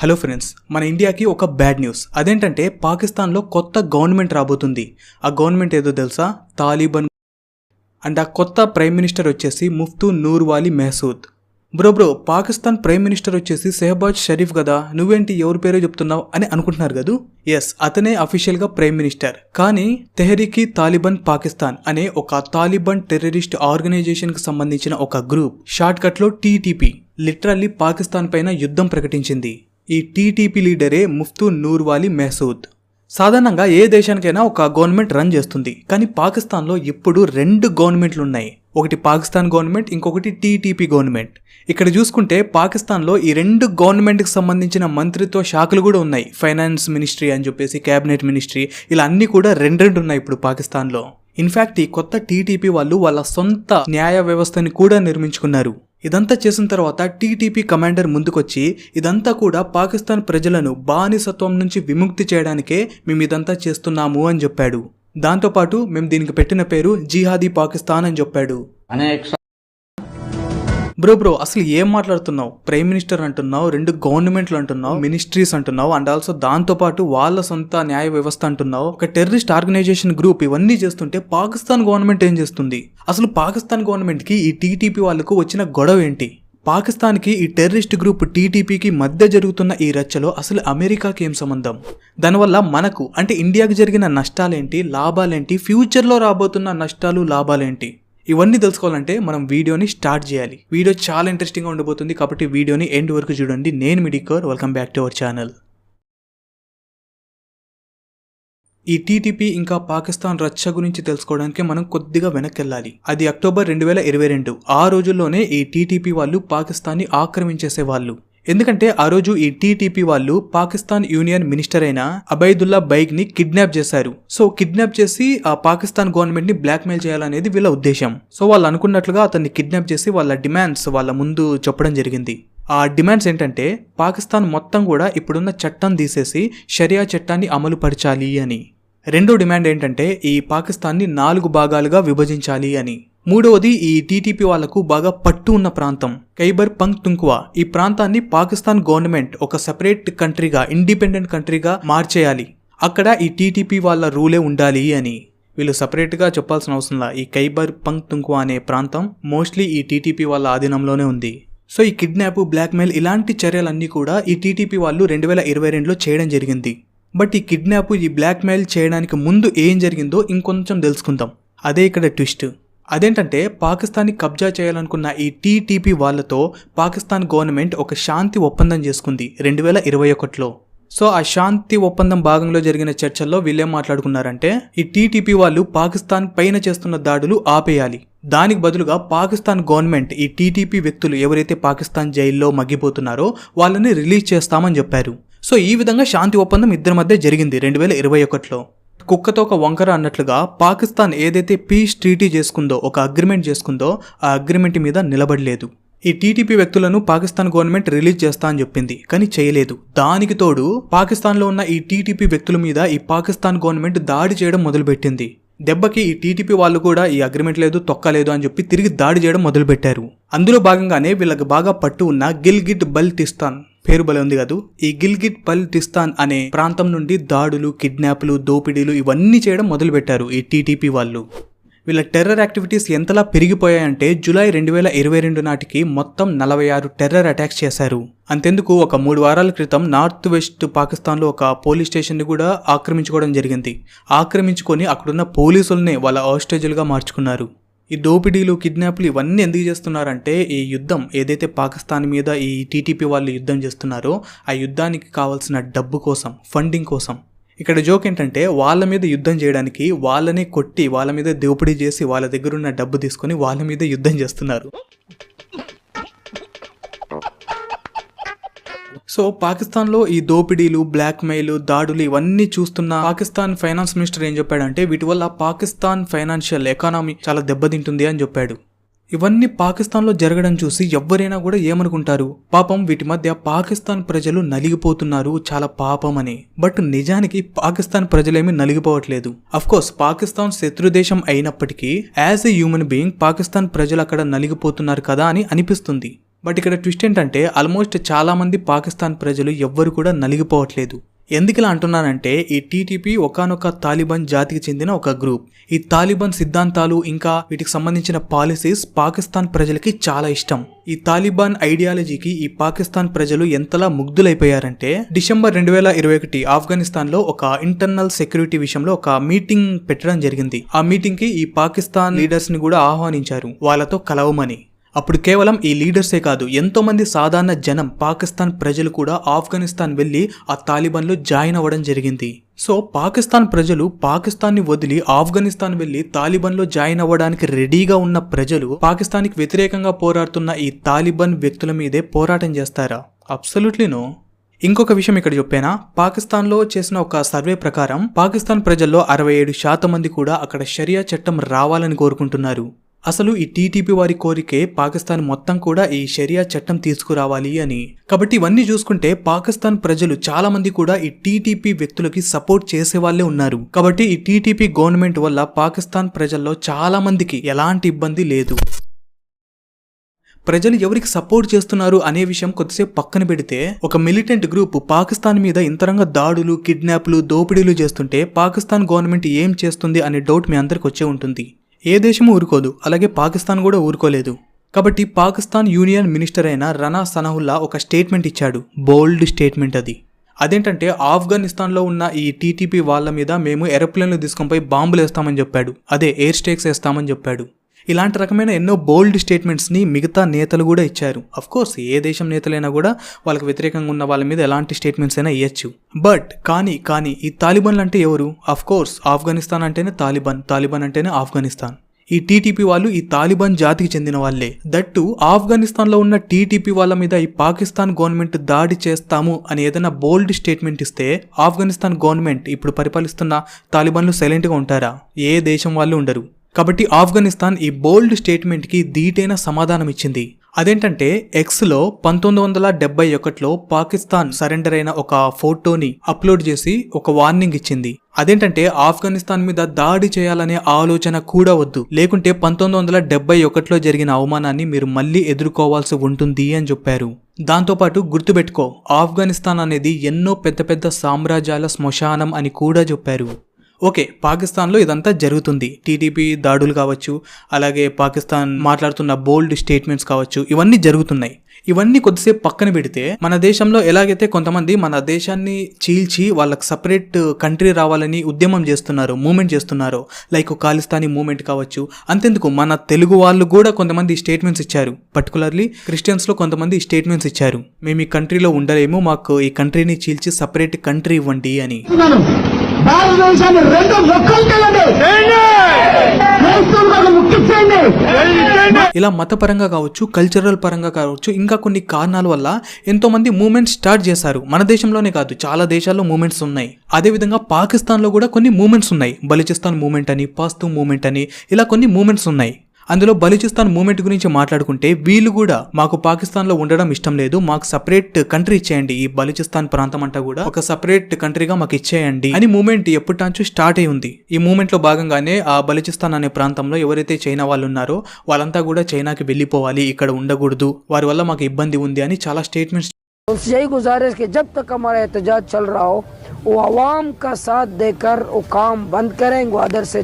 Hello friends మన ఇండియాకి ఒక బ్యాడ్ న్యూస్ అదేంటంటే పాకిస్తాన్లో కొత్త గవర్నమెంట్ రాబోతుంది. ఆ గవర్నమెంట్ ఏదో తెలుసా? తాలిబాన్. అండ్ ఆ కొత్త ప్రైమ్ మినిస్టర్ వచ్చేసి Mufti Noor Wali Mehsud. Bro bro Pakistan prime minister వచ్చేసి సెహబాజ్ షరీఫ్ కదా? నువ్వేంటి ఎవరి పేరో చెప్తున్నావు అని అనుకుంటున్నారు కదూ? ఎస్ అతనే అఫీషియల్గా ప్రైమ్ మినిస్టర్ కానీ తెహరీకి తాలిబాన్ పాకిస్తాన్ అనే ఒక తాలిబాన్ టెర్రరిస్ట్ ఆర్గనైజేషన్కి సంబంధించిన ఒక గ్రూప్ షార్ట్కట్లో టీటీపీ లిటరల్లీ పాకిస్తాన్ పైన యుద్ధం ప్రకటించింది. ఈ టీటీపీ లీడరే ముఫ్తూ నూర్వాలి మెహసూద్. సాధారణంగా ఏ దేశానికైనా ఒక గవర్నమెంట్ రన్ చేస్తుంది. కానీ పాకిస్తాన్లో ఇప్పుడు రెండు గవర్నమెంట్లు ఉన్నాయి ఒకటి పాకిస్తాన్ గవర్నమెంట్ ఇంకొకటి టీటీపీ గవర్నమెంట్. ఇక్కడ చూసుకుంటే పాకిస్తాన్లో ఈ రెండు గవర్నమెంట్కి సంబంధించిన మంత్రిత్వ శాఖలు కూడా ఉన్నాయి. ఫైనాన్స్ మినిస్ట్రీ అని చెప్పేసి క్యాబినెట్ మినిస్ట్రీ ఇలా అన్ని కూడా రెండు రెండు ఉన్నాయి ఇప్పుడు పాకిస్తాన్లో. ఇన్ఫ్యాక్ట్ ఈ కొత్త టీటీపీ వాళ్ళు వాళ్ళ సొంత న్యాయ వ్యవస్థని కూడా నిర్మించుకున్నారు. ఇదంతా చేసిన తర్వాత టీటీపీ కమాండర్ ముందుకొచ్చి ఇదంతా కూడా పాకిస్తాన్ ప్రజలను బానిసత్వం నుంచి విముక్తి చేయడానికే మేము ఇదంతా చేస్తున్నాము అని చెప్పాడు. దాంతోపాటు మేము దీనికి పెట్టిన పేరు జిహాదీ పాకిస్తాన్ అని చెప్పాడు. బ్రో బ్రో అసలు ఏం మాట్లాడుతున్నావు? ప్రైమ్ మినిస్టర్ అంటున్నావు రెండు గవర్నమెంట్లు అంటున్నావు మినిస్ట్రీస్ అంటున్నావు అండ్ ఆల్సో దాంతో పాటు వాళ్ళ సొంత న్యాయ వ్యవస్థ అంటున్నావు. ఒక టెర్రరిస్ట్ ఆర్గనైజేషన్ గ్రూప్ ఇవన్నీ చేస్తుంటే పాకిస్తాన్ గవర్నమెంట్ ఏం చేస్తుంది? అసలు పాకిస్తాన్ గవర్నమెంట్కి ఈ టీటీపీ వాళ్ళకు వచ్చిన గొడవ ఏంటి? పాకిస్తాన్కి ఈ టెర్రరిస్ట్ గ్రూప్ టీటీపీకి మధ్య జరుగుతున్న ఈ రచ్చలో అసలు అమెరికాకి ఏం సంబంధం? దానివల్ల మనకు అంటే ఇండియాకి జరిగిన నష్టాలేంటి లాభాలేంటి ఫ్యూచర్లో రాబోతున్న నష్టాలు లాభాలేంటి? ఇవన్నీ తెలుసుకోవాలంటే మనం వీడియోని స్టార్ట్ చేయాలి. వీడియో చాలా ఇంట్రెస్టింగ్గా ఉండబోతుంది కాబట్టి వీడియోని ఎండ్ వరకు చూడండి. నేను మిడికర్ welcome back to our channel ఈ టీటీపీ ఇంకా పాకిస్తాన్ రచ్చ గురించి తెలుసుకోవడానికి మనం కొద్దిగా వెనక్కి వెళ్ళాలి అది అక్టోబర్ రెండు వేల ఇరవై రెండు. ఆ రోజుల్లోనే ఈ టీటీపీ వాళ్ళు పాకిస్తాన్ని ఆక్రమించేసే వాళ్ళు ఎందుకంటే ఆ రోజు ఈ టీటీపీ వాళ్ళు పాకిస్తాన్ యూనియన్ మినిస్టర్ అయిన అబైదుల్లా బైక్ని కిడ్నాప్ చేశారు. సో కిడ్నాప్ చేసి ఆ పాకిస్తాన్ గవర్నమెంట్ని బ్లాక్మెయిల్ చేయాలనేది వీళ్ళ ఉద్దేశం. సో వాళ్ళు అనుకున్నట్లుగా అతన్ని కిడ్నాప్ చేసి వాళ్ళ డిమాండ్స్ వాళ్ళ ముందు చెప్పడం జరిగింది. ఆ డిమాండ్స్ ఏంటంటే పాకిస్తాన్ మొత్తం కూడా ఇప్పుడున్న చట్టం తీసేసి షరియా చట్టాన్ని అమలు పరచాలి అని. రెండో డిమాండ్ ఏంటంటే ఈ పాకిస్తాన్ని నాలుగు భాగాలుగా విభజించాలి అని. మూడవది ఈ టీటీపీ వాళ్ళకు బాగా పట్టు ఉన్న ప్రాంతం. ఖైబర్ పంక్ తుంకువా ఈ ప్రాంతాన్ని పాకిస్తాన్ గవర్నమెంట్ ఒక సెపరేట్ కంట్రీగా ఇండిపెండెంట్ కంట్రీగా మార్చేయాలి. అక్కడ ఈ టీటీపీ వాళ్ళ రూలే ఉండాలి అని. వీళ్ళు సపరేట్గా చెప్పాల్సిన అవసరంలా ఈ ఖైబర్ పంక్ తుంకువా అనే ప్రాంతం మోస్ట్లీ ఈ టీటీపీ వాళ్ళ ఆధీనంలోనే ఉంది. సో ఈ కిడ్నాప్ బ్లాక్మెయిల్ ఇలాంటి చర్యలన్నీ కూడా ఈ టీటీపీ వాళ్ళు రెండు వేల ఇరవై రెండులో చేయడం జరిగింది. బట్ ఈ కిడ్నాప్ ఈ బ్లాక్మెయిల్ చేయడానికి ముందు ఏం జరిగిందో ఇంకొంచెం తెలుసుకుందాం. అదే ఇక్కడ ట్విస్ట్. అదేంటంటే పాకిస్తాన్ని కబ్జా చేయాలనుకున్న ఈ టీటీపీ వాళ్ళతో పాకిస్తాన్ గవర్నమెంట్ ఒక శాంతి ఒప్పందం చేసుకుంది రెండు వేల ఇరవై ఒకటిలో. సో ఆ శాంతి ఒప్పందం భాగంలో జరిగిన చర్చల్లో వీళ్ళేం మాట్లాడుకున్నారంటే ఈ టీటీపీ వాళ్ళు పాకిస్తాన్ పైన చేస్తున్న దాడులు ఆపేయాలి. దానికి బదులుగా పాకిస్తాన్ గవర్నమెంట్ ఈ టీటీపీ వ్యక్తులు ఎవరైతే పాకిస్తాన్ జైల్లో మగ్గిపోతున్నారో వాళ్ళని రిలీజ్ చేస్తామని చెప్పారు. సో ఈ విధంగా శాంతి ఒప్పందం ఇద్దరి మధ్య జరిగింది రెండు వేల ఇరవై ఒకటిలో. కుక్కతో ఒక వంకర అన్నట్లుగా పాకిస్తాన్ ఏదైతే పీస్ ట్రీటీ చేసుకుందో ఒక అగ్రిమెంట్ చేసుకుందో ఆ అగ్రిమెంట్ మీద నిలబడలేదు. ఈ టీటీపీ వ్యక్తులను పాకిస్తాన్ గవర్నమెంట్ రిలీజ్ చేస్తా అని చెప్పింది కానీ చేయలేదు. దానికి తోడు పాకిస్తాన్లో ఉన్న ఈ టీటీపీ వ్యక్తుల మీద ఈ పాకిస్తాన్ గవర్నమెంట్ దాడి చేయడం మొదలుపెట్టింది. దెబ్బకి ఈ టీటీపీ వాళ్ళు కూడా ఈ అగ్రిమెంట్ లేదు తొక్కలేదు అని చెప్పి తిరిగి దాడి చేయడం మొదలుపెట్టారు. అందులో భాగంగానే వీళ్ళకి బాగా పట్టు ఉన్న గిల్గిట్ బల్టిస్తాన్ పేరు బలే ఉంది కాదు. ఈ గిల్గిట్ బల్టిస్తాన్ అనే ప్రాంతం నుండి దాడులు కిడ్నాప్లు దోపిడీలు ఇవన్నీ చేయడం మొదలుపెట్టారు ఈ టీటీపీ వాళ్ళు. వీళ్ళ టెర్రర్ యాక్టివిటీస్ ఎంతలా పెరిగిపోయాయంటే జూలై రెండు వేల ఇరవై రెండు నాటికి మొత్తం నలభై ఆరు టెర్రర్ అటాక్స్ చేశారు. అంతెందుకు ఒక మూడు వారాల క్రితం నార్త్ వెస్ట్ పాకిస్తాన్లో ఒక పోలీస్ స్టేషన్ని కూడా ఆక్రమించుకోవడం జరిగింది. ఆక్రమించుకొని అక్కడున్న పోలీసుల్ని వాళ్ళ హాస్టేజులుగా మార్చుకున్నారు. ఈ దోపిడీలు కిడ్నాప్లు ఇవన్నీ ఎందుకు చేస్తున్నారంటే ఈ యుద్ధం ఏదైతే పాకిస్తాన్ మీద ఈ టీటీపీ వాళ్ళు యుద్ధం చేస్తున్నారో ఆ యుద్ధానికి కావాల్సిన డబ్బు కోసం ఫండింగ్ కోసం. ఇక్కడ జోక్ ఏంటంటే వాళ్ళ మీద యుద్ధం చేయడానికి వాళ్ళని కొట్టి వాళ్ళ మీద దోపిడీ చేసి వాళ్ళ దగ్గర ఉన్న డబ్బు తీసుకొని వాళ్ళ మీద యుద్ధం చేస్తున్నారు. సో పాకిస్తాన్లో ఈ దోపిడీలు బ్లాక్మెయిల్ దాడులు ఇవన్నీ చూస్తున్న పాకిస్తాన్ ఫైనాన్స్ మినిస్టర్ ఏం చెప్పాడంటే వీటి వల్ల పాకిస్తాన్ ఫైనాన్షియల్ ఎకానమీ చాలా దెబ్బతింటుంది అని చెప్పాడు. ఇవన్నీ పాకిస్తాన్లో జరగడం చూసి ఎవరైనా కూడా ఏమనుకుంటారు? పాపం వీటి మధ్య పాకిస్తాన్ ప్రజలు నలిగిపోతున్నారు చాలా పాపం అని. బట్ నిజానికి పాకిస్తాన్ ప్రజలేమీ నలిగిపోవట్లేదు. కోర్స్ పాకిస్తాన్ శత్రుదేశం అయినప్పటికీ as a human being Pakistan ప్రజలు అక్కడ నలిగిపోతున్నారు కదా అని అనిపిస్తుంది. బట్ ఇక్కడ ట్విస్ట్ ఏంటంటే ఆల్మోస్ట్ చాలామంది పాకిస్తాన్ ప్రజలు ఎవ్వరు కూడా నలిగిపోవట్లేదు. ఎందుకు ఇలా అంటున్నానంటే ఈ టీటీపీ ఒకనొక తాలిబాన్ జాతికి చెందిన ఒక గ్రూప్ ఈ తాలిబాన్ సిద్ధాంతాలు ఇంకా వీటికి సంబంధించిన పాలసీస్ పాకిస్తాన్ ప్రజలకి చాలా ఇష్టం. ఈ తాలిబాన్ ఐడియాలజీకి ఈ పాకిస్తాన్ ప్రజలు ఎంతలా ముగ్ధులైపోయారంటే డిసెంబర్ రెండు వేల ఇరవై ఒకటి ఆఫ్ఘనిస్తాన్లో ఒక ఇంటర్నల్ సెక్యూరిటీ విషయంలో ఒక మీటింగ్ పెట్టడం జరిగింది. ఆ మీటింగ్కి ఈ పాకిస్తాన్ లీడర్స్ని కూడా ఆహ్వానించారు. వాళ్ళతో కలవమని. అప్పుడు కేవలం ఈ లీడర్సే కాదు ఎంతోమంది సాధారణ జనం పాకిస్తాన్ ప్రజలు కూడా ఆఫ్ఘనిస్తాన్ వెళ్ళి ఆ తాలిబాన్లో జాయిన్ అవ్వడం జరిగింది. సో పాకిస్తాన్ ప్రజలు పాకిస్తాన్ని వదిలి ఆఫ్ఘనిస్తాన్ వెళ్ళి తాలిబాన్లో జాయిన్ అవ్వడానికి రెడీగా ఉన్న ప్రజలు పాకిస్తాన్కి వ్యతిరేకంగా పోరాడుతున్న ఈ తాలిబాన్ వ్యక్తుల మీదే పోరాటం చేస్తారా? అబ్సల్యూట్లీనో ఇంకొక విషయం ఇక్కడ చెప్పానా? పాకిస్తాన్లో చేసిన ఒక సర్వే ప్రకారం పాకిస్తాన్ ప్రజల్లో అరవై ఏడు శాతం మంది కూడా అక్కడ షరియా చట్టం రావాలని కోరుకుంటున్నారు. అసలు ఈ టీటీపీ వారి కోరికే పాకిస్తాన్ మొత్తం కూడా ఈ షరియా చట్టం తీసుకురావాలి అని. కాబట్టి ఇవన్నీ చూసుకుంటే పాకిస్తాన్ ప్రజలు చాలా మంది కూడా ఈ టీటీపీ వ్యక్తులకి సపోర్ట్ చేసే వాళ్ళే ఉన్నారు. కాబట్టి ఈ టీటీపీ గవర్నమెంట్ వల్ల పాకిస్తాన్ ప్రజల్లో చాలా మందికి ఎలాంటి ఇబ్బంది లేదు. ప్రజలు ఎవరికి సపోర్ట్ చేస్తున్నారు అనే విషయం కొద్దిసేపు పక్కన పెడితే ఒక మిలిటెంట్ గ్రూప్ పాకిస్తాన్ మీద ఇంతరంగా దాడులు కిడ్నాప్లు దోపిడీలు చేస్తుంటే పాకిస్తాన్ గవర్నమెంట్ ఏం చేస్తుంది అనే డౌట్ మీ అందరికి వచ్చే ఉంటుంది. ఏ దేశము ఊరుకోదు అలాగే పాకిస్తాన్ కూడా ఊరుకోలేదు. కాబట్టి పాకిస్తాన్ యూనియన్ మినిస్టర్ అయిన రనా సనహుల్లా ఒక స్టేట్మెంట్ ఇచ్చాడు బోల్డ్ స్టేట్మెంట్ అది. అదేంటంటే ఆఫ్ఘనిస్తాన్లో ఉన్న ఈ టీటీపీ వాళ్ళ మీద మేము ఏరోప్లేన్లు తీసుకొని పోయి బాంబులు వేస్తామని చెప్పాడు. అదే ఎయిర్ స్టేక్స్ వేస్తామని చెప్పాడు. ఇలాంటి రకమైన ఎన్నో బోల్డ్ స్టేట్మెంట్స్ని మిగతా నేతలు కూడా ఇచ్చారు. కోర్స్ ఏ దేశం నేతలైనా కూడా వాళ్ళకి వ్యతిరేకంగా ఉన్న వాళ్ళ మీద ఎలాంటి స్టేట్మెంట్స్ అయినా ఇవ్వచ్చు బట్ కానీ కానీ ఈ తాలిబన్లు అంటే ఎవరు? కోర్స్ ఆఫ్ఘనిస్తాన్ అంటేనే తాలిబాన్ తాలిబాన్ అంటేనే ఆఫ్ఘనిస్తాన్. ఈ టీటీపీ వాళ్ళు ఈ తాలిబాన్ జాతికి చెందిన వాళ్ళే. దట్టు ఆఫ్ఘనిస్తాన్లో ఉన్న టీటీపీ వాళ్ళ మీద ఈ పాకిస్తాన్ గవర్నమెంట్ దాడి చేస్తాము అని ఏదైనా బోల్డ్ స్టేట్మెంట్ ఇస్తే ఆఫ్ఘనిస్తాన్ గవర్నమెంట్ ఇప్పుడు పరిపాలిస్తున్న తాలిబాన్లు సైలెంట్గా ఉంటారా? ఏ దేశం వాళ్ళు ఉండరు. కాబట్టి ఆఫ్ఘనిస్తాన్ ఈ బోల్డ్ స్టేట్మెంట్కి ధీటైన సమాధానం ఇచ్చింది అదేంటంటే ఎక్స్లో పంతొమ్మిది వందల డెబ్బై ఒకటిలో పాకిస్తాన్ సరెండర్ అయిన ఒక ఫోటోని అప్లోడ్ చేసి ఒక వార్నింగ్ ఇచ్చింది. అదేంటంటే ఆఫ్ఘనిస్తాన్ మీద దాడి చేయాలనే ఆలోచన కూడా వద్దు. లేకుంటే పంతొమ్మిది వందల డెబ్బై ఒకటిలో జరిగిన అవమానాన్ని మీరు మళ్ళీ ఎదుర్కోవాల్సి ఉంటుంది అని చెప్పారు. దాంతోపాటు గుర్తుపెట్టుకో ఆఫ్ఘనిస్తాన్ అనేది ఎన్నో పెద్ద పెద్ద సామ్రాజ్యాల శ్మశానం అని కూడా చెప్పారు. ఓకే పాకిస్తాన్లో ఇదంతా జరుగుతుంది. టీడీపీ దాడులు కావచ్చు అలాగే పాకిస్తాన్ మాట్లాడుతున్న బోల్డ్ స్టేట్మెంట్స్ కావచ్చు ఇవన్నీ జరుగుతున్నాయి. ఇవన్నీ కొద్దిసేపు పక్కన పెడితే మన దేశంలో ఎలాగైతే కొంతమంది మన దేశాన్ని చీల్చి వాళ్ళకి సపరేట్ కంట్రీ రావాలని ఉద్యమం చేస్తున్నారు మూమెంట్ చేస్తున్నారు లైక్ ఖాళిస్తానీ మూమెంట్ కావచ్చు అంతెందుకు మన తెలుగు వాళ్ళు కూడా కొంతమంది స్టేట్మెంట్స్ ఇచ్చారు. పర్టికులర్లీ క్రిస్టియన్స్లో కొంతమంది స్టేట్మెంట్స్ ఇచ్చారు. మేము ఈ కంట్రీలో ఉండలేము మాకు ఈ కంట్రీని చీల్చి సపరేట్ కంట్రీ ఇవ్వండి అని. భారతదేశాన్ని రెండు మొక్కలు చేయండి క్రైస్తవులకు ముక్తి చేయండి. ఇలా మతపరంగా కావచ్చు కల్చరల్ పరంగా కావచ్చు ఇంకా కొన్ని కారణాల వల్ల ఎంతో మంది మూమెంట్స్ స్టార్ట్ చేశారు. మన దేశంలోనే కాదు చాలా దేశాల్లో మూమెంట్స్ ఉన్నాయి. అదేవిధంగా పాకిస్తాన్లో కూడా కొన్ని మూమెంట్స్ ఉన్నాయి. బలిచిస్తాన్ మూమెంట్ అని పాస్తు మూమెంట్ అని ఇలా కొన్ని మూమెంట్స్ ఉన్నాయి. అందులో బలిచిస్తాన్ మూమెంట్ గురించి మాట్లాడుకుంటే వీళ్ళు కూడా మాకు పాకిస్తాన్లో ఉండడం ఇష్టం లేదు మాకు సపరేట్ కంట్రీ ఇచ్చేయండి ఈ బలిచిస్తాన్ ప్రాంతం అంతా కూడా ఒక సపరేట్ కంట్రీగా మాకు ఇచ్చేయండి అని మూమెంట్ ఎప్పటి నుంచో స్టార్ట్ అయి ఉంది ఈ మూమెంట్ లో భాగంగానే ఆ బలిచిస్తాన్ అనే ప్రాంతంలో ఎవరైతే చైనా వాళ్ళు ఉన్నారో వాళ్ళంతా కూడా చైనాకి వెళ్ళిపోవాలి ఇక్కడ ఉండకూడదు వారి వల్ల మాకు ఇబ్బంది ఉంది అని చాలా స్టేట్మెంట్స్ उनसे यही गुजारिश कि जब तक हमारा एहतजाज चल रहा हो वो आवाम का साथ देकर वो काम बंद करें ग्वादर से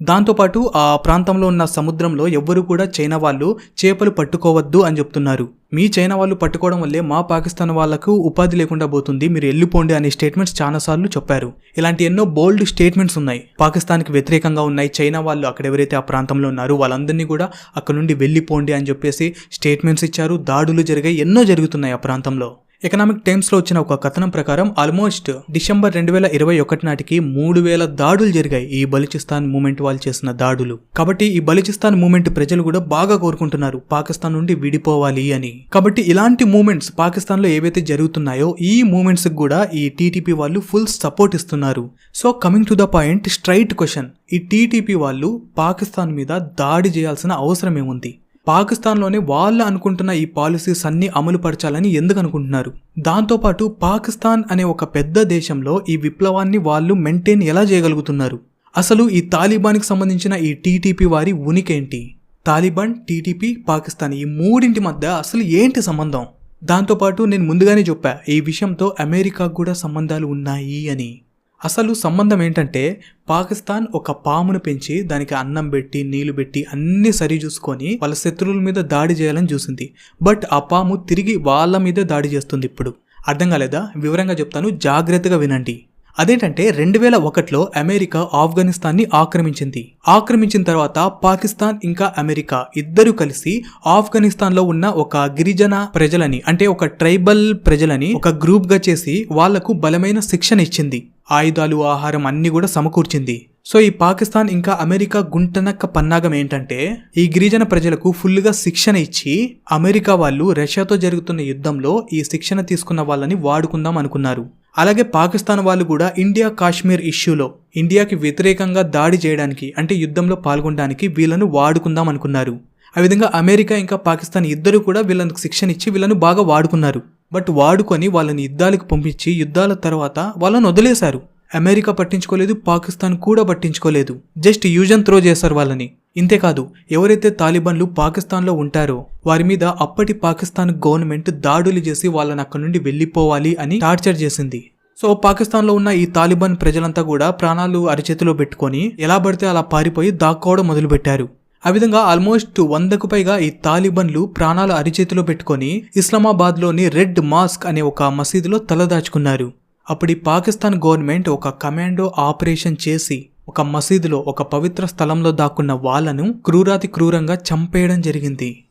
దాంతోపాటు ఆ ప్రాంతంలో ఉన్న సముద్రంలో ఎవ్వరు కూడా చైనా వాళ్ళు చేపలు పట్టుకోవద్దు అని చెప్తున్నారు. మీ చైనా వాళ్ళు పట్టుకోవడం వల్లే మా పాకిస్తాన్ వాళ్ళకు ఉపాధి లేకుండా పోతుంది. మీరు వెళ్ళిపోండి అనే స్టేట్మెంట్స్ చాలాసార్లు చెప్పారు. ఇలాంటి ఎన్నో బోల్డ్ స్టేట్మెంట్స్ ఉన్నాయి. పాకిస్తాన్కి వ్యతిరేకంగా ఉన్నాయి చైనా వాళ్ళు అక్కడ ఎవరైతే ఆ ప్రాంతంలో ఉన్నారో వాళ్ళందరినీ కూడా అక్కడ నుండి వెళ్ళిపోండి అని చెప్పేసి స్టేట్మెంట్స్ ఇచ్చారు. దాడులు జరిగాయి. ఎన్నో జరుగుతున్నాయి ఆ ప్రాంతంలో. ఎకనామిక్ టైమ్స్లో వచ్చిన ఒక కథనం ప్రకారం ఆల్మోస్ట్ డిసెంబర్ రెండు వేల ఇరవై ఒకటి నాటికి మూడు వేల దాడులు జరిగాయి ఈ బలిచిస్తాన్ మూమెంట్ వాళ్ళు చేసిన దాడులు. కాబట్టి ఈ బలిచిస్తాన్ మూమెంట్ ప్రజలు కూడా బాగా కోరుకుంటున్నారు. పాకిస్తాన్ నుండి విడిపోవాలి అని. కాబట్టి ఇలాంటి మూమెంట్స్ పాకిస్తాన్లో ఏవైతే జరుగుతున్నాయో ఈ మూమెంట్స్కి కూడా ఈ టీటీపీ వాళ్ళు ఫుల్ సపోర్ట్ ఇస్తున్నారు. So coming to the point straight question ఈ టీటీపీ వాళ్ళు పాకిస్తాన్ మీద దాడి చేయాల్సిన అవసరం ఏముంది? పాకిస్తాన్లోనే వాళ్ళు అనుకుంటున్న ఈ పాలసీస్ అన్ని అమలు పరచాలని ఎందుకు అనుకుంటున్నారు? దాంతోపాటు పాకిస్తాన్ అనే ఒక పెద్ద దేశంలో ఈ విప్లవాన్ని వాళ్ళు మెయింటైన్ ఎలా చేయగలుగుతున్నారు? అసలు ఈ తాలిబాన్కి సంబంధించిన ఈ టీటీపీ వారి ఉనికేంటి? తాలిబాన్ టీటీపీ పాకిస్తాన్ ఈ మూడింటి మధ్య అసలు ఏంటి సంబంధం? దాంతోపాటు నేను ముందుగానే చెప్పా ఈ విషయంతో అమెరికాకు కూడా సంబంధాలు ఉన్నాయి అని. అసలు సంబంధం ఏంటంటే పాకిస్తాన్ ఒక పామును పెంచి దానికి అన్నం పెట్టి నీళ్ళు పెట్టి అన్ని సరి చూసుకొని వాళ్ళ శత్రువుల మీద దాడి చేయాలని చూసింది. బట్ ఆ పాము తిరిగి వాళ్ళ మీద దాడి చేస్తుంది ఇప్పుడు. అర్థం కాలేదా? వివరంగా చెప్తాను జాగ్రత్తగా వినండి. అదేంటంటే రెండు వేల ఒకటిలో అమెరికా ఆఫ్ఘనిస్తాన్ని ఆక్రమించింది. ఆక్రమించిన తర్వాత పాకిస్తాన్ ఇంకా అమెరికా ఇద్దరు కలిసి ఆఫ్ఘనిస్తాన్లో ఉన్న ఒక గిరిజన ప్రజలని అంటే ఒక ట్రైబల్ ప్రజలని ఒక గ్రూప్గా చేసి వాళ్ళకు బలమైన శిక్షణ ఇచ్చింది. ఆయుధాలు ఆహారం అన్నీ కూడా సమకూర్చింది. సో ఈ పాకిస్తాన్ ఇంకా అమెరికా గుంటనక్క పన్నాగం ఏంటంటే ఈ గిరిజన ప్రజలకు ఫుల్గా శిక్షణ ఇచ్చి అమెరికా వాళ్ళు రష్యాతో జరుగుతున్న యుద్ధంలో ఈ శిక్షణ తీసుకున్న వాళ్ళని వాడుకుందాం అనుకున్నారు. అలాగే పాకిస్తాన్ వాళ్ళు కూడా ఇండియా కాశ్మీర్ ఇష్యూలో ఇండియాకి వ్యతిరేకంగా దాడి చేయడానికి అంటే యుద్ధంలో పాల్గొనడానికి వీళ్ళను వాడుకుందాం అనుకున్నారు. ఆ విధంగా అమెరికా ఇంకా పాకిస్తాన్ ఇద్దరు కూడా వీళ్ళను శిక్షణ ఇచ్చి వీళ్ళను బాగా వాడుకున్నారు. బట్ వాడుకొని వాళ్ళని యుద్ధాలకు పంపించి యుద్ధాల తర్వాత వాళ్ళని వదిలేశారు. అమెరికా పట్టించుకోలేదు పాకిస్తాన్ కూడా పట్టించుకోలేదు. జస్ట్ యూజన్ త్రో చేశారు వాళ్ళని. ఇంతేకాదు ఎవరైతే తాలిబాన్లు పాకిస్తాన్లో ఉంటారో వారి మీద అప్పటి పాకిస్తాన్ గవర్నమెంట్ దాడులు చేసి వాళ్ళని అక్కడి నుండి వెళ్ళిపోవాలి అని టార్చర్ చేసింది. సో పాకిస్తాన్లో ఉన్న ఈ తాలిబాన్ ప్రజలంతా కూడా ప్రాణాలు అరిచేతిలో పెట్టుకొని ఎలా పడితే అలా పారిపోయి దాక్కోవడం మొదలుపెట్టారు. ఆ విధంగా ఆల్మోస్ట్ వందకు పైగా ఈ తాలిబన్లు ప్రాణాలు అరిచేతిలో పెట్టుకొని ఇస్లామాబాద్లోని రెడ్ మాస్క్ అనే ఒక మసీదులో తలదాచుకున్నారు అప్పుడు ఈ పాకిస్తాన్ గవర్నమెంట్ ఒక కమాండో ఆపరేషన్ చేసి ఒక మసీదులో ఒక పవిత్ర స్థలంలో దాక్కున్న వాళ్ళను క్రూరాతి క్రూరంగా చంపేయడం జరిగింది.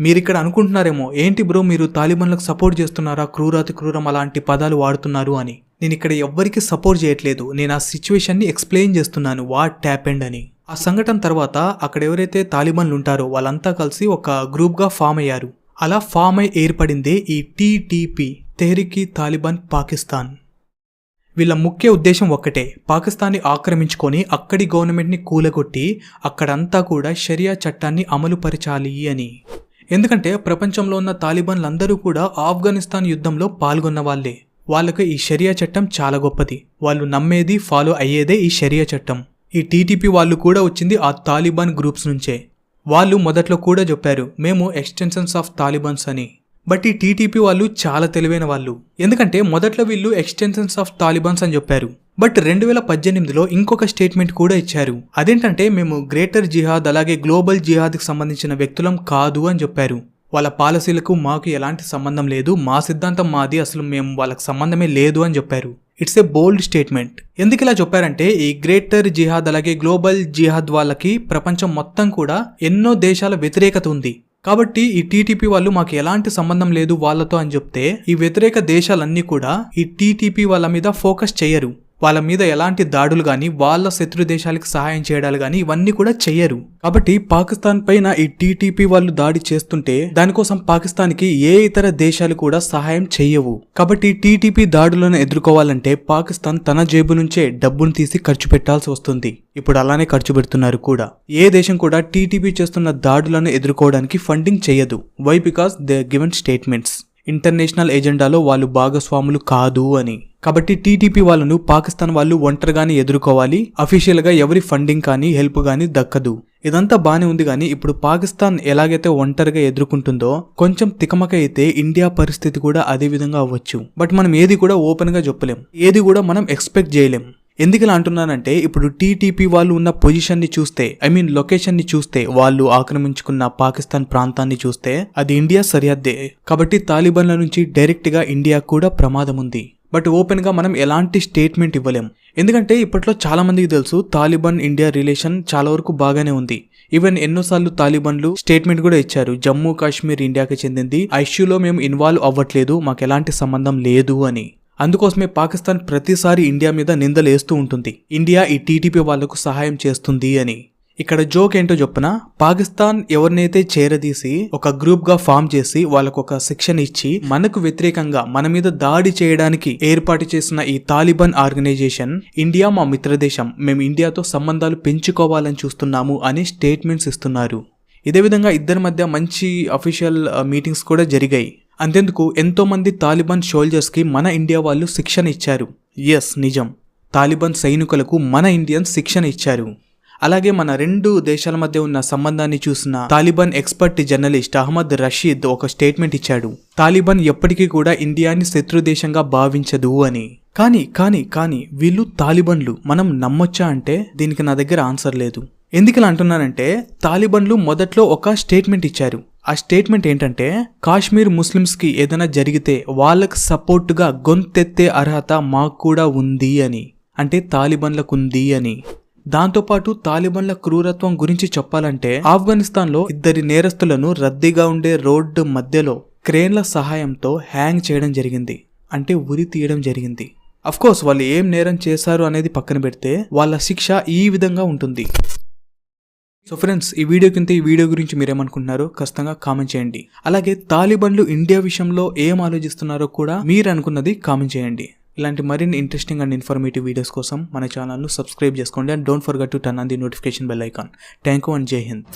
మీరిక్కడ అనుకుంటున్నారేమో ఏంటి బ్రో మీరు తాలిబాన్లకు సపోర్ట్ చేస్తున్నారా క్రూరాతి క్రూరం అలాంటి పదాలు వాడుతున్నారు అని. నేను ఇక్కడ ఎవ్వరికి సపోర్ట్ చేయట్లేదు నేను ఆ సిచ్యువేషన్ని ఎక్స్ప్లెయిన్ చేస్తున్నాను వాట్ ట్యాపెండ్ అని. ఆ సంఘటన తర్వాత అక్కడ ఎవరైతే తాలిబాన్లు ఉంటారో వాళ్ళంతా కలిసి ఒక గ్రూప్గా ఫామ్ అయ్యారు. అలా ఫామ్ అయి ఏర్పడిందే ఈ టీటీపీ తెహ్రికీ తాలిబాన్ పాకిస్తాన్. వీళ్ళ ముఖ్య ఉద్దేశం ఒక్కటే పాకిస్తాన్ని ఆక్రమించుకొని అక్కడి గవర్నమెంట్ని కూలగొట్టి అక్కడంతా కూడా షరియా చట్టాన్ని అమలుపరచాలి అని. ఎందుకంటే ప్రపంచంలో ఉన్న తాలిబాన్లందరూ కూడా ఆఫ్ఘనిస్తాన్ యుద్ధంలో పాల్గొన్న వాళ్ళే. వాళ్ళకు ఈ షరియా చట్టం చాలా గొప్పది. వాళ్ళు నమ్మేది ఫాలో అయ్యేదే ఈ షరియా చట్టం. ఈ టీటీపీ వాళ్ళు కూడా వచ్చింది ఆ తాలిబాన్ గ్రూప్స్ నుంచే. వాళ్ళు మొదట్లో కూడా చెప్పారు మేము ఎక్స్టెన్షన్స్ ఆఫ్ తాలిబాన్స్ అని. బట్ ఈ టీటీపీ వాళ్ళు చాలా తెలివైన వాళ్ళు. ఎందుకంటే మొదట్లో వీళ్ళు ఎక్స్టెన్షన్స్ ఆఫ్ తాలిబాన్స్ అని చెప్పారు. బట్ రెండు వేల పద్దెనిమిదిలో ఇంకొక స్టేట్మెంట్ కూడా ఇచ్చారు. అదేంటంటే మేము గ్రేటర్ జిహాద్ అలాగే గ్లోబల్ జిహాద్కి సంబంధించిన వ్యక్తులం కాదు అని చెప్పారు. వాళ్ళ పాలసీలకు మాకు ఎలాంటి సంబంధం లేదు మా సిద్ధాంతం మాది అసలు మేము వాళ్ళకి సంబంధమే లేదు అని చెప్పారు. ఇట్స్ ఏ బోల్డ్ స్టేట్మెంట్ ఎందుకు ఇలా చెప్పారంటే ఈ గ్రేటర్ జిహాద్ అలాగే గ్లోబల్ జిహాద్ వాళ్ళకి ప్రపంచం మొత్తం కూడా ఎన్నో దేశాల వ్యతిరేకత ఉంది. కాబట్టి ఈ టీటీపీ వాళ్ళు మాకు ఎలాంటి సంబంధం లేదు వాళ్ళతో అని చెప్తే ఈ వ్యతిరేక దేశాలన్నీ కూడా ఈ టీటీపీ వాళ్ళ మీద ఫోకస్ చేయరు. వాళ్ళ మీద ఎలాంటి దాడులు కానీ వాళ్ళ శత్రు దేశాలకు సహాయం చేయడాలు కానీ ఇవన్నీ కూడా చెయ్యరు. కాబట్టి పాకిస్తాన్ పైన ఈ టీటీపీ వాళ్ళు దాడి చేస్తుంటే దానికోసం పాకిస్తాన్కి ఏ ఇతర దేశాలు కూడా సహాయం చెయ్యవు. కాబట్టి టీటీపీ దాడులను ఎదుర్కోవాలంటే పాకిస్తాన్ తన జేబు నుంచే డబ్బును తీసి ఖర్చు పెట్టాల్సి వస్తుంది. ఇప్పుడు అలానే ఖర్చు పెడుతున్నారు కూడా. ఏ దేశం కూడా టీటీపీ చేస్తున్న దాడులను ఎదుర్కోవడానికి ఫండింగ్ చేయదు why because they given statements international ఎజెండాలో వాళ్ళు భాగస్వాములు కాదు అని. కాబట్టి టీటీపీ వాళ్ళను పాకిస్తాన్ వాళ్ళు ఒంటరిగానే ఎదుర్కోవాలి. అఫీషియల్గా ఎవరి ఫండింగ్ కానీ హెల్ప్ కానీ దక్కదు. ఇదంతా బానే ఉంది కానీ ఇప్పుడు పాకిస్తాన్ ఎలాగైతే ఒంటరిగా ఎదుర్కొంటుందో కొంచెం తికమక అయితే ఇండియా పరిస్థితి కూడా అదే విధంగా అవ్వచ్చు. బట్ మనం ఏది కూడా ఓపెన్గా చెప్పలేం. ఏది కూడా మనం ఎక్స్పెక్ట్ చేయలేం. ఎందుకు ఇలా అంటున్నానంటే ఇప్పుడు టీటీపీ వాళ్ళు ఉన్న పొజిషన్ని చూస్తే ఐ మీన్ లొకేషన్ని చూస్తే వాళ్ళు ఆక్రమించుకున్న పాకిస్తాన్ ప్రాంతాన్ని చూస్తే అది ఇండియా సరిహద్దే. కాబట్టి తాలిబాన్ల నుంచి డైరెక్ట్గా ఇండియా కూడా ప్రమాదం ఉంది. బట్ ఓపెన్గా మనం ఎలాంటి స్టేట్మెంట్ ఇవ్వలేం. ఎందుకంటే ఇప్పట్లో చాలామందికి తెలుసు తాలిబాన్ ఇండియా రిలేషన్ చాలా వరకు బాగానే ఉంది. ఈవెన్ ఎన్నోసార్లు తాలిబాన్లు స్టేట్మెంట్ కూడా ఇచ్చారు. జమ్మూ కాశ్మీర్ ఇండియాకి చెందింది. ఐష్యూలో మేము ఇన్వాల్వ్ అవ్వట్లేదు మాకు ఎలాంటి సంబంధం లేదు అని. అందుకోసమే పాకిస్తాన్ ప్రతిసారి ఇండియా మీద నిందలేస్తూ ఉంటుంది. ఇండియా ఈ టీటీపీ వాళ్ళకు సహాయం చేస్తుంది అని. ఇక్కడ జోక్ ఏంటో చెప్పన పాకిస్తాన్ ఎవరినైతే చేరదీసి ఒక గ్రూప్గా ఫామ్ చేసి వాళ్ళకు ఒక శిక్షణ ఇచ్చి మనకు వ్యతిరేకంగా మన మీద దాడి చేయడానికి ఏర్పాటు చేసిన ఈ తాలిబాన్ ఆర్గనైజేషన్ ఇండియా మా మిత్రదేశం మేము ఇండియాతో సంబంధాలు పెంచుకోవాలని చూస్తున్నాము అని స్టేట్మెంట్స్ ఇస్తున్నారు. ఇదే విధంగా ఇద్దరి మధ్య మంచి అఫీషియల్ మీటింగ్స్ uh, కూడా జరిగాయి. అంతేందుకు ఎంతోమంది తాలిబాన్ షోల్జర్స్కి మన ఇండియా వాళ్ళు శిక్షణ ఇచ్చారు. ఎస్ నిజం. తాలిబాన్ సైనికులకు మన ఇండియన్స్ శిక్షణ ఇచ్చారు. అలాగే మన రెండు దేశాల మధ్య ఉన్న సంబంధాన్ని చూసిన Taliban expert journalist Ahmed Rashid ఒక స్టేట్మెంట్ ఇచ్చాడు. తాలిబాన్ ఎప్పటికీ కూడా ఇండియాని శత్రు దేశంగా భావించదు అని. కానీ కానీ కానీ వీళ్ళు తాలిబన్లు. మనం నమ్మొచ్చా అంటే దీనికి నా దగ్గర ఆన్సర్ లేదు. ఎందుకు అంటున్నానంటే తాలిబన్లు మొదట్లో ఒక స్టేట్మెంట్ ఇచ్చారు. ఆ స్టేట్మెంట్ ఏంటంటే కాశ్మీర్ ముస్లిమ్స్కి ఏదైనా జరిగితే వాళ్ళకి సపోర్ట్గా గొంతెత్తే అర్హత మాకు కూడా ఉంది అని. అంటే తాలిబన్లకు ఉంది అని. దాంతోపాటు తాలిబన్ల క్రూరత్వం గురించి చెప్పాలంటే ఆఫ్ఘనిస్తాన్లో ఇద్దరి నేరస్తులను రద్దీగా ఉండే రోడ్డు మధ్యలో క్రేన్ల సహాయంతో హ్యాంగ్ చేయడం జరిగింది. అంటే ఉరి తీయడం జరిగింది. కోర్స్ వాళ్ళు ఏం నేరం చేశారు అనేది పక్కన పెడితే వాళ్ళ శిక్ష ఈ విధంగా ఉంటుంది. సో ఫ్రెండ్స్ ఈ వీడియో కింద ఈ వీడియో గురించి మీరేమనుకుంటున్నారో ఖచ్చితంగా కామెంట్ చేయండి. అలాగే తాలిబన్లు ఇండియా విషయంలో ఏం ఆలోచిస్తున్నారో కూడా మీరు అనుకున్నది కామెంట్ చేయండి. ఇలాంటి మరిన్ని ఇంట్రెస్టింగ్ అండ్ ఇన్ఫర్మేటివ్ వీడియోస్ కోసం మన ఛానల్ను సబ్స్క్రైబ్ చేసుకోండి and don't forget to turn on the notification bell icon thank you and Jai Hind